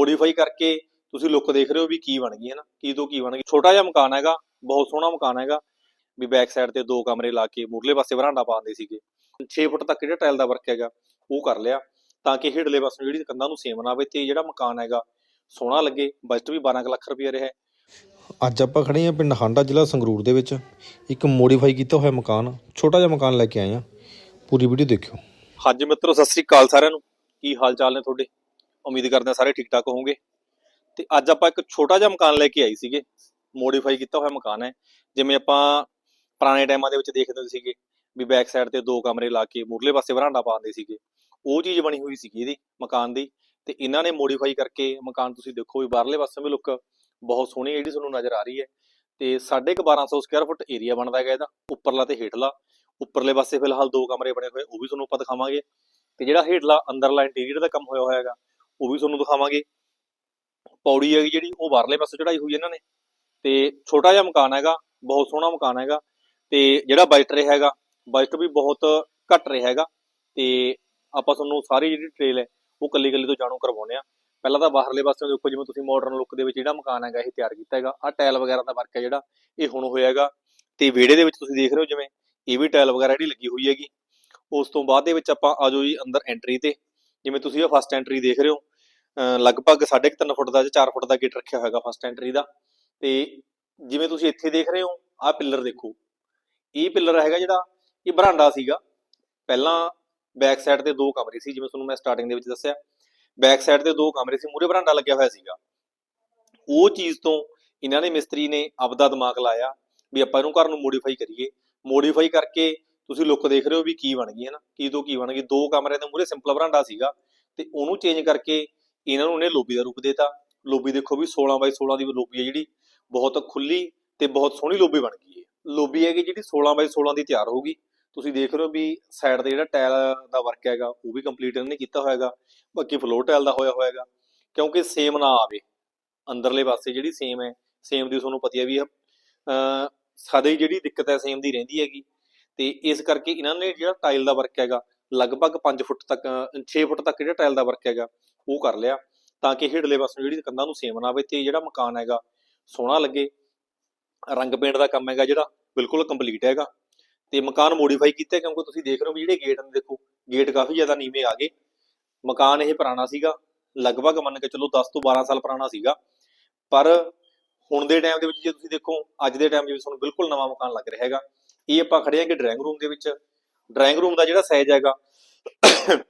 Modify ਕਰਕੇ ਤੁਸੀਂ look ਦੇਖ ਰਹੇ ਹੋ ਵੀ ਕੀ ਬਣ ਗਈ ਹੈ ਨਾ ਕੀ ਤੋਂ ਕੀ ਬਣ ਗਈ? ਛੋਟਾ ਜਿਹਾ ਮਕਾਨ ਹੈਗਾ ਬਹੁਤ ਸੋਹਣਾ ਮਕਾਨ ਹੈਗਾ ਵੀ ਬੈਕ ਸਾਈਡ ਤੇ ਦੋ ਕਮਰੇ ਲਾ ਕੇ ਮੂਰਲੇ ਪਾਸੇ ਵਰਾਂਡਾ ਪਾਉਂਦੇ ਸੀਗੇ। 6 ਫੁੱਟ ਤੱਕ ਜਿਹੜਾ ਟਾਇਲ ਦਾ ਵਰਕ ਹੈਗਾ ਉਹ ਕਰ ਲਿਆ ਤਾਂ ਕਿ ਹੇਠਲੇ ਪਾਸੇ ਜਿਹੜੀ ਕੰਧਾਂ ਨੂੰ ਸੇਮ ਨਾ ਆਵੇ ਤੇ ਜਿਹੜਾ ਮਕਾਨ ਹੈਗਾ ਸੋਹਣਾ ਲੱਗੇ ਬਜਟ ਵੀ 12 ਕੁ ਲੱਖ ਰੁਪਏ ਰਿਹਾ ਅੱਜ ਆਪਾਂ ਖੜੇ ਹਾਂ ਪਿੰਡ ਹਾਂਡਾ ਜ਼ਿਲ੍ਹਾ ਸੰਗਰੂਰ ਦੇ ਵਿੱਚ ਇੱਕ ਮੋਡੀਫਾਈ ਕੀਤਾ ਹੋਇਆ ਮਕਾਨ ਛੋਟਾ ਜਿਹਾ ਮਕਾਨ ਲੈ ਕੇ ਆਏ ਹਾਂ। ਪੂਰੀ ਵੀਡੀਓ ਦੇਖਿਓ। ਹਾਂਜੀ ਮਿੱਤਰੋ ਸਤਿ ਸ੍ਰੀ ਅਕਾਲ ਸਾਰਿਆਂ ਨੂੰ। ਕੀ ਹਾਲ ਚਾਲ ਨੇ ਤੁਹਾਡੇ? ਉਮੀਦ ਕਰਦੇ ਹਾਂ ਸਾਰੇ ਠੀਕ ਠਾਕ ਹੋਵੋਗੇ। ਤੇ ਅੱਜ ਆਪਾਂ ਇੱਕ ਛੋਟਾ ਜਿਹਾ ਮਕਾਨ ਲੈ ਕੇ ਆਏ ਸੀਗੇ। ਮੋਡੀਫਾਈ ਕੀਤਾ ਹੋਇਆ ਮਕਾਨ ਹੈ। ਜਿਵੇਂ ਆਪਾਂ ਪੁਰਾਣੇ ਟਾਈਮਾਂ ਦੇ ਵਿੱਚ ਦੇਖਦੇ ਸੀਗੇ ਵੀ ਬੈਕ ਸਾਈਡ ਤੇ ਦੋ ਕਮਰੇ ਲਾ ਕੇ ਮੂਰਲੇ ਪਾਸੇ ਵਰਾਂਡਾ ਪਾਉਂਦੇ ਸੀਗੇ। ਉਹ ਚੀਜ਼ ਬਣੀ ਹੋਈ ਸੀਗੀ ਇਹਦੀ, ਮਕਾਨ ਦੀ। ਤੇ ਇਹਨਾਂ ਨੇ ਮੋਡੀਫਾਈ ਕਰਕੇ ਮਕਾਨ ਤੁਸੀਂ ਦੇਖੋ ਵੀ ਬਾਹਰਲੇ ਪਾਸੇ ਵੀ ਲੁੱਕ ਬਹੁਤ ਸੋਹਣੀ ਜਿਹੜੀ ਤੁਹਾਨੂੰ ਨਜ਼ਰ ਆ ਰਹੀ ਹੈ। ਤੇ 1250 ਸਕੁਅਰ ਫੁੱਟ ਏਰੀਆ ਬਣਦਾ ਹੈਗਾ ਇਹਦਾ, ਉੱਪਰਲਾ ਤੇ ਹੇਠਲਾ। ਉੱਪਰਲੇ ਪਾਸੇ ਫਿਲਹਾਲ ਦੋ ਕਮਰੇ ਬਣੇ ਹੋਏ, ਉਹ ਵੀ ਤੁਹਾਨੂੰ ਆਪਾਂ ਦਿਖਾਵਾਂਗੇ। ਤੇ ਜਿਹੜਾ ਹੇਠਲਾ ਅੰਦਰਲਾ ਇੰਟੀਰੀਅਰ ਦਾ ਕੰਮ ਹੋਇਆ ਹੋਇਆ ਹੈਗਾ ਉਹ ਵੀ ਤੁਹਾਨੂੰ ਦਿਖਾਵਾਂਗੇ। ਪੌੜੀ ਹੈਗੀ ਜਿਹੜੀ, ਉਹ ਬਾਹਰਲੇ ਪਾਸੇ ਚੜਾਈ ਹੋਈ ਇਹਨਾਂ ਨੇ। ਤੇ ਛੋਟਾ ਜਿਹਾ ਮਕਾਨ ਹੈਗਾ, ਬਹੁਤ ਸੋਹਣਾ ਮਕਾਨ ਹੈਗਾ। ਤੇ ਜਿਹੜਾ ਬਜਟ ਰਿਹਾ ਹੈਗਾ, ਬਜਟ ਵੀ ਬਹੁਤ ਘੱਟ ਰਿਹਾ ਹੈਗਾ। ਤੇ ਆਪਾਂ ਤੁਹਾਨੂੰ ਸਾਰੀ ਜਿਹੜੀ ਟ੍ਰੇਲ ਹੈ, ਉਹ ਕੱਲੀ ਕੱਲੀ ਤੋਂ ਜਾਣੂ ਕਰਵਾਉਨੇ ਆ ਪਹਿਲਾਂ ਤਾਂ ਬਾਹਰਲੇ ਪਾਸੇ ਦੇਖੋ, ਜਿਵੇਂ ਤੁਸੀਂ ਮਾਡਰਨ ਲੁੱਕ ਦੇ ਵਿੱਚ ਜਿਹੜਾ ਮਕਾਨ ਹੈਗਾ, ਇਹ ਤਿਆਰ ਕੀਤਾ ਹੈਗਾ। ਆ ਟਾਇਲ ਵਗੈਰਾ ਦਾ ਵਰਕ ਹੈ ਜਿਹੜਾ, ਇਹ ਹੁਣ ਹੋਇਆ ਹੈਗਾ। ਤੇ ਵਿਹੜੇ ਦੇ ਵਿੱਚ ਤੁਸੀਂ ਦੇਖ ਰਹੇ ਹੋ, ਜਿਵੇਂ ਇਹ ਵੀ ਟਾਇਲ ਵਗੈਰਾ ਜਿਹੜੀ ਲੱਗੀ ਹੋਈ ਹੈਗੀ। ਉਸ ਤੋਂ ਬਾਅਦ ਦੇ ਵਿੱਚ ਆਪਾਂ ਆਜੋ ਜੀ, ਅੰਦਰ ਐਂਟਰੀ ਤੇ। ਜਿਵੇਂ ਤੁਸੀਂ ਇਹ ਫਸਟ ਐਂਟਰੀ ਦੇਖ ਰਹੇ ਹੋ ਲਗਭਗ 3.5 ਫੁੱਟ ਦਾ ਜਾਂ 4 ਫੁੱਟ ਦਾ ਗੇਟ ਰੱਖਿਆ ਹੋਇਆਗਾ ਫਸਟ ਐਂਟਰੀ ਦਾ। ਤੇ ਜਿਵੇਂ ਤੁਸੀਂ ਇੱਥੇ ਦੇਖ ਰਹੇ ਹੋ, ਆਹ ਪਿੱਲਰ ਦੇਖੋ। ਇਹ ਪਿੱਲਰ ਹੈਗਾ ਜਿਹੜਾ, ਇਹ ਬਰਾਂਡਾ ਸੀਗਾ। ਪਹਿਲਾਂ ਬੈਕ ਸਾਈਡ ਤੇ ਦੋ ਕਮਰੇ ਸੀ, ਜਿਵੇਂ ਤੁਹਾਨੂੰ ਮੈਂ ਸਟਾਰਟਿੰਗ ਦੇ ਵਿੱਚ ਦੱਸਿਆ। ਬੈਕ ਸਾਈਡ ਤੇ ਦੋ ਕਮਰੇ ਸੀ ਮੂਰੇ ਬਰਾਂਡਾ ਲੱਗਿਆ ਹੋਇਆ ਸੀਗਾ। ਉਹ ਚੀਜ਼ ਤੋਂ ਇਹਨਾਂ ਨੇ ਮਿਸਤਰੀ ਨੇ ਆਪਦਾ ਦਿਮਾਗ ਲਾਇਆ ਵੀ ਆਪਾਂ ਇਹਨੂੰ ਘਰ ਨੂੰ ਮੋਡੀਫਾਈ ਕਰੀਏ। ਮੋਡੀਫਾਈ ਕਰਕੇ ਤੁਸੀਂ ਲੁੱਕ ਦੇਖ ਰਹੇ ਹੋ ਵੀ ਕੀ ਬਣ ਗਈ ਹੈ ਨਾ ਕੀ ਤੋਂ ਕੀ ਬਣ ਗਈ? ਦੋ ਕਮਰਿਆਂ ਦੇ ਮੂਰੇ ਸਿੰਪਲ ਬਰਾਂਡਾ ਸੀਗਾ। ਤੇ ਉਹਨੂੰ ਚੇਂਜ ਕਰਕੇ ਇਹਨਾਂ ਨੂੰ ਇਹਨੇ ਲੋਬੀ ਦਾ ਰੂਪ ਦੇਤਾ। ਲੋਬੀ ਦੇਖੋ ਵੀ 16 ਬਾਈ 16 ਦੀ ਲੋਬੀ ਹੈ ਜਿਹੜੀ, ਬਹੁਤ ਖੁੱਲੀ ਤੇ ਬਹੁਤ ਸੋਹਣੀ ਲੋਬੀ ਬਣ ਗਈ ਹੈ। ਲੋਬੀ ਹੈਗੀ ਜਿਹੜੀ 16 ਬਾਈ 16 ਦੀ ਤਿਆਰ ਹੋਊਗੀ। ਤੁਸੀਂ ਦੇਖ ਰਹੇ ਹੋ ਵੀ ਸਾਈਡ ਤੇ ਜਿਹੜਾ ਟਾਇਲ ਦਾ ਵਰਕ ਹੈਗਾ, ਉਹ ਵੀ ਕੰਪਲੀਟ ਇਹਨਾਂ ਨੇ ਕੀਤਾ ਹੋਇਆਗਾ। ਬਾਕੀ ਫਲੋਰ ਟਾਇਲ ਦਾ ਹੋਇਆ ਹੋਇਆਗਾ। ਕਿਉਂਕਿ ਸੇਮ ਨਾ ਆਵੇ। ਅੰਦਰਲੇ ਪਾਸੇ ਜਿਹੜੀ ਸੇਮ ਹੈ ਸੇਮ ਦੀ ਤੁਹਾਨੂੰ ਪਤਾ ਵੀ ਹੈ ਅਹ ਸਾਡੇ ਜਿਹੜੀ ਦਿੱਕਤ ਹੈ ਸੇਮ ਦੀ ਰਹਿੰਦੀ ਹੈਗੀ। ਤੇ ਇਸ ਕਰਕੇ ਇਹਨਾਂ ਨੇ ਜਿਹੜਾ ਟਾਇਲ ਦਾ ਵਰਕ ਹੈਗਾ ਲਗਭਗ 5 ਫੁੱਟ ਤੱਕ 6 ਫੁੱਟ ਤੱਕ ਜਿਹੜਾ ਟਾਇਲ ਦਾ ਵਰਕ ਹੈਗਾ, ਉਹ ਕਰ ਲਿਆ। ਤਾਂ ਕਿ ਹੇਠਲੇ ਪਾਸੇ ਜਿਹੜੀ ਕੰਧਾਂ ਨੂੰ ਸੇਮ ਨਾ ਆਵੇ, ਤੇ ਜਿਹੜਾ ਮਕਾਨ ਹੈਗਾ, ਸੋਹਣਾ ਲੱਗੇ। ਰੰਗ ਪੇਂਟ ਦਾ ਕੰਮ ਹੈਗਾ ਜਿਹੜਾ, ਬਿਲਕੁਲ ਕੰਪਲੀਟ ਹੈਗਾ। ਤੇ ਮਕਾਨ ਮੋਡੀਫਾਈ ਕੀਤਾ, ਕਿਉਂਕਿ ਤੁਸੀਂ ਦੇਖ ਰਹੇ ਹੋ ਵੀ ਜਿਹੜੇ ਗੇਟ ਨੇ, ਦੇਖੋ ਗੇਟ ਕਾਫੀ ਜ਼ਿਆਦਾ ਨੀਵੇਂ ਆ ਗਏ। ਮਕਾਨ ਇਹ ਪੁਰਾਣਾ ਸੀਗਾ, ਲਗਭਗ ਮੰਨ ਕੇ ਚੱਲੋ 10 ਤੋਂ 12 ਸਾਲ ਪੁਰਾਣਾ ਸੀਗਾ। ਪਰ ਹੁਣ ਦੇ ਟਾਈਮ ਦੇ ਵਿੱਚ ਜੇ ਤੁਸੀਂ ਦੇਖੋ, ਅੱਜ ਦੇ ਟਾਈਮ ਦੇ ਵਿੱਚ ਤੁਹਾਨੂੰ ਬਿਲਕੁਲ ਨਵਾਂ ਮਕਾਨ ਲੱਗ ਰਿਹਾ ਹੈਗਾ। ਇਹ ਆਪਾਂ ਖੜੇ ਹਾਂਗੇ ਡਰਾਇੰਗ ਰੂਮ ਦੇ ਵਿੱਚ। ਡਰਾਇੰਗ ਰੂਮ ਦਾ ਜਿਹੜਾ ਸਾਈਜ਼ ਹੈਗਾ,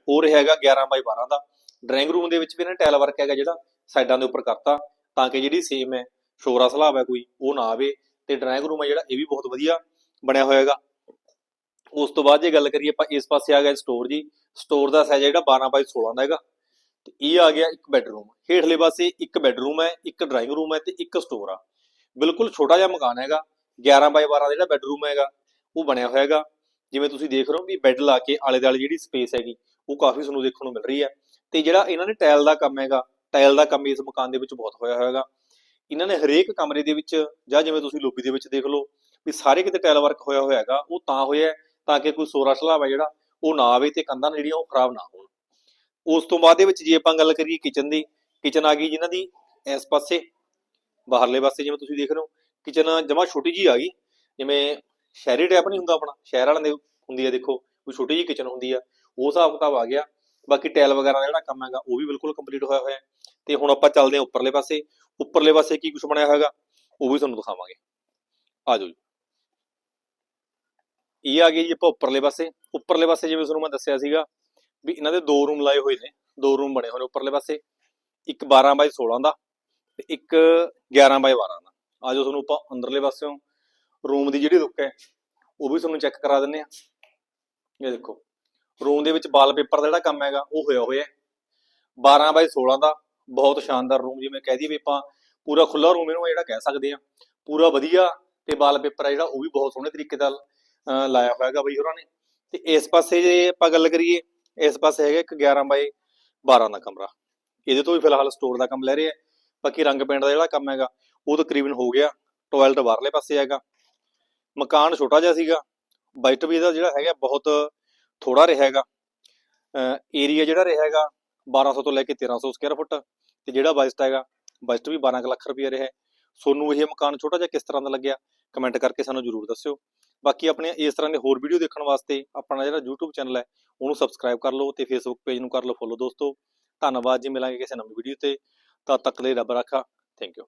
ਉਹ ਰਿਹਾ ਹੈਗਾ 11 ਬਾਈ 12 ਦਾ। ਡਰਾਇੰਗ ਰੂਮ ਦੇ ਵਿੱਚ ਵੀ ਇਹਨਾਂ ਟਾਇਲ ਵਰਕ ਹੈਗਾ ਜਿਹੜਾ ਸਾਈਡਾਂ ਦੇ ਉੱਪਰ ਕਰਤਾ, ਤਾਂ ਕਿ ਜਿਹੜੀ ਸੇਮ ਹੈ, ਸ਼ੋਰਾ ਸਲਾਬ ਹੈ ਕੋਈ, ਉਹ ਨਾ ਆਵੇ। ਤੇ ਡਰਾਇੰਗ ਰੂਮ ਹੈ ਜਿਹੜਾ, ਇਹ ਵੀ ਬਹੁਤ ਵਧੀਆ ਬਣਿਆ ਹੋਇਆ ਹੈਗਾ। ਉਸ ਤੋਂ ਬਾਅਦ ਜੇ ਗੱਲ ਕਰੀਏ ਆਪਾਂ ਇਸ ਪਾਸੇ ਆ ਗਿਆ ਸਟੋਰ ਜੀ। ਸਟੋਰ ਦਾ ਸਾਈਜ਼ ਜਿਹੜਾ 12 ਬਾਈ 16 ਦਾ ਹੈਗਾ। ਤੇ ਇਹ ਆ ਗਿਆ ਇੱਕ ਬੈੱਡਰੂਮ ਹੇਠਲੇ ਪਾਸੇ ਇੱਕ ਬੈੱਡਰੂਮ ਹੈ, ਇੱਕ ਡਰਾਇੰਗ ਰੂਮ ਹੈ ਤੇ ਇੱਕ ਸਟੋਰ ਆ। ਬਿਲਕੁਲ ਛੋਟਾ ਜਿਹਾ ਮਕਾਨ ਹੈਗਾ 11 ਬਾਈ 12 ਦਾ ਜਿਹੜਾ ਬੈੱਡਰੂਮ ਹੈਗਾ, ਉਹ ਬਣਿਆ ਹੋਇਆ ਹੈਗਾ। ਜਿਵੇਂ ਤੁਸੀਂ ਦੇਖ ਰਹੇ ਹੋ ਵੀ ਬੈੱਡ ਲਾ ਕੇ ਆਲੇ ਦੁਆਲੇ ਜਿਹੜੀ ਸਪੇਸ ਹੈਗੀ, ਉਹ ਕਾਫੀ ਤੁਹਾਨੂੰ ਦੇਖਣ ਨੂੰ ਮਿਲ ਰਹੀ ਹੈ। ਤੇ ਜਿਹੜਾ ਇਹਨਾਂ ਨੇ ਟਾਇਲ ਦਾ ਕੰਮ ਹੈਗਾ ਟਾਇਲ ਦਾ ਕੰਮ ਇਸ ਮਕਾਨ ਦੇ ਵਿੱਚ ਬਹੁਤ ਹੋਇਆ ਹੋਇਆ ਇਹਨਾਂ ਨੇ ਹਰੇਕ ਕਮਰੇ ਦੇ ਵਿੱਚ ਜਾਂ ਜਿਵੇਂ ਤੁਸੀਂ ਲੋਬੀ ਦੇ ਵਿੱਚ ਦੇਖ ਲਓ ਵੀ ਸਾਰੇ ਕਿਤੇ ਟਾਇਲ ਵਰਕ ਹੋਇਆ ਹੋਇਆ ਹੈਗਾ, ਉਹ ਤਾਂ ਹੋਇਆ ਤਾਂ ਕਿ ਕੋਈ ਸੋਰਾ ਸਲਾਬ ਜਿਹੜਾ, ਉਹ ਨਾ ਆਵੇ ਤੇ ਕੰਧਾਂ ਜਿਹੜੀਆਂ ਉਹ ਖਰਾਬ ਨਾ ਹੋਣ। ਉਸ ਤੋਂ ਬਾਅਦ ਦੇ ਵਿੱਚ ਜੇ ਆਪਾਂ ਗੱਲ ਕਰੀਏ ਕਿਚਨ ਦੀ ਕਿਚਨ ਆ ਗਈ ਜਿਨ੍ਹਾਂ ਦੀ ਇਸ ਪਾਸੇ, ਬਾਹਰਲੇ ਪਾਸੇ ਜਿਵੇਂ ਤੁਸੀਂ ਦੇਖ ਰਹੇ ਹੋ ਕਿਚਨ ਜਮਾ ਛੋਟੀ ਜੀ ਆ ਗਈ, ਜਿਵੇਂ ਸ਼ਹਿਰੀ ਟੈਪ ਨਹੀਂ ਹੁੰਦਾ ਆਪਣਾ, ਸ਼ਹਿਰ ਵਾਲਿਆਂ ਦੇ ਹੁੰਦੀ ਹੈ ਦੇਖੋ, ਕੋਈ ਛੋਟੀ ਜੀ ਕਿਚਨ ਹੁੰਦੀ ਆ, ਉਹ ਹਿਸਾਬ ਕਿਤਾਬ ਆ ਗਿਆ। ਬਾਕੀ ਟਾਇਲ ਵਗੈਰਾ ਦਾ ਜਿਹੜਾ ਕੰਮ ਹੈਗਾ, ਉਹ ਵੀ ਬਿਲਕੁਲ ਕੰਪਲੀਟ ਹੋਇਆ ਹੋਇਆ। ਤੇ ਹੁਣ ਆਪਾਂ ਚੱਲਦੇ ਹਾਂ ਉੱਪਰਲੇ ਪਾਸੇ। ਉੱਪਰਲੇ ਪਾਸੇ ਕੀ ਕੁਝ ਬਣਿਆ ਹੋਇਆਗਾ, ਉਹ ਵੀ ਤੁਹਾਨੂੰ ਦਿਖਾਵਾਂਗੇ। ਆ ਜਾਓ ਜੀ। ਇਹ ਆ ਗਏ ਜੀ ਆਪਾਂ ਉੱਪਰਲੇ ਪਾਸੇ। ਉੱਪਰਲੇ ਪਾਸੇ ਜਿਵੇਂ ਤੁਹਾਨੂੰ ਮੈਂ ਦੱਸਿਆ ਸੀਗਾ ਵੀ ਇਹਨਾਂ ਦੇ ਦੋ ਰੂਮ ਲਾਏ ਹੋਏ ਨੇ, ਦੋ ਰੂਮ ਬਣੇ ਹੋਏ ਨੇ ਉੱਪਰਲੇ ਪਾਸੇ। ਇੱਕ 12 ਬਾਈ 16 ਦਾ ਤੇ ਇੱਕ 11 ਬਾਈ 12 ਦਾ। ਆ ਜਾਓ ਤੁਹਾਨੂੰ ਆਪਾਂ ਅੰਦਰਲੇ ਪਾਸਿਓਂ। ਰੂਮ ਦੀ ਜਿਹੜੀ ਲੁੱਕ ਹੈ, ਉਹ ਵੀ ਤੁਹਾਨੂੰ ਚੈੱਕ ਕਰਾ ਦਿੰਨੇ ਆ ਇਹ ਦੇਖੋ, ਰੂਮ ਦੇ ਵਿੱਚ ਵਾਲਪੇਪਰ ਦਾ ਜਿਹੜਾ ਕੰਮ ਹੈਗਾ, ਉਹ ਹੋਇਆ ਹੋਇਆ ਹੈ। 12 ਬਾਈ 16 ਦਾ, ਬਹੁਤ ਸ਼ਾਨਦਾਰ ਰੂਮ ਜਿਵੇਂ ਕਹਿ ਦਈਏ ਵੀ ਆਪਾਂ ਪੂਰਾ ਖੁੱਲਾ ਰੂਮ ਇਹਨੂੰ ਜਿਹੜਾ ਕਹਿ ਸਕਦੇ ਆ ਪੂਰਾ ਵਧੀਆ ਤੇ ਵਾਲਪੇਪਰ ਹੈ ਜਿਹੜਾ, ਉਹ ਵੀ ਬਹੁਤ ਸੋਹਣੇ ਤਰੀਕੇ ਨਾਲ ਲਾਇਆ ਹੋਇਆ ਹੈਗਾ ਬਈ ਹੋਰਾਂ ਨੇ। ਤੇ ਇਸ ਪਾਸੇ ਜੇ ਆਪਾਂ ਗੱਲ ਕਰੀਏ, ਇਸ ਪਾਸੇ ਹੈਗਾ ਇੱਕ 11 ਬਾਈ 12 ਦਾ ਕਮਰਾ। ਇਹਦੇ ਤੋਂ ਵੀ ਫਿਲਹਾਲ ਸਟੋਰ ਦਾ ਕੰਮ ਲੈ ਰਹੇ ਆ। ਬਾਕੀ ਰੰਗ ਪੇਂਟ ਦਾ ਜਿਹੜਾ ਕੰਮ ਹੈਗਾ, ਉਹ ਤਕਰੀਬਨ ਹੋ ਗਿਆ। ਟਾਇਲਟ ਬਾਹਰਲੇ ਪਾਸੇ ਹੈਗਾ। ਮਕਾਨ ਛੋਟਾ ਜਿਹਾ ਸੀਗਾ। ਬਜਟ ਵੀ ਇਹਦਾ ਜਿਹੜਾ ਹੈਗਾ ਬਹੁਤ ਥੋੜਾ ਰਿਹਾ ਹੈਗਾ। ਏਰੀਆ ਜਿਹੜਾ ਰਿਹਾ ਹੈਗਾ 1200 ਤੋਂ ਲੈ ਕੇ 1300 ਸਕੁਅਰ ਫੁੱਟ ਤੇ ਜਿਹੜਾ ਬਜਟ ਹੈਗਾ ਬਜਟ ਵੀ 12 ਕੁ ਲੱਖ ਰੁਪਏ ਰਿਹਾ ਹੈ। ਤੁਹਾਨੂੰ ਇਹ ਮਕਾਨ ਛੋਟਾ ਜਿਹਾ ਕਿਸ ਤਰ੍ਹਾਂ ਦਾ ਲੱਗਿਆ ਕਮੈਂਟ ਕਰਕੇ ਸਾਨੂੰ ਜਰੂਰ ਦੱਸਿਓ। ਬਾਕੀ ਆਪਣੇ ਇਸ ਤਰ੍ਹਾਂ ਦੇ ਹੋਰ ਵੀਡੀਓ ਦੇਖਣ ਵਾਸਤੇ ਆਪਣਾ ਜਿਹੜਾ YouTube ਚੈਨਲ ਹੈ, ਉਹਨੂੰ ਸਬਸਕ੍ਰਾਈਬ ਕਰ ਲਓ ਤੇ Facebook ਪੇਜ ਨੂੰ ਕਰ ਲਓ ਫੋਲੋ ਦੋਸਤੋ। ਧੰਨਵਾਦ ਜੀ, ਮਿਲਾਂਗੇ ਕਿਸੇ ਨਵੀਂ ਵੀਡੀਓ ਤੇ। ਤਦ ਤੱਕ ਲਈ ਰੱਬ ਰਾਖਾ। Thank you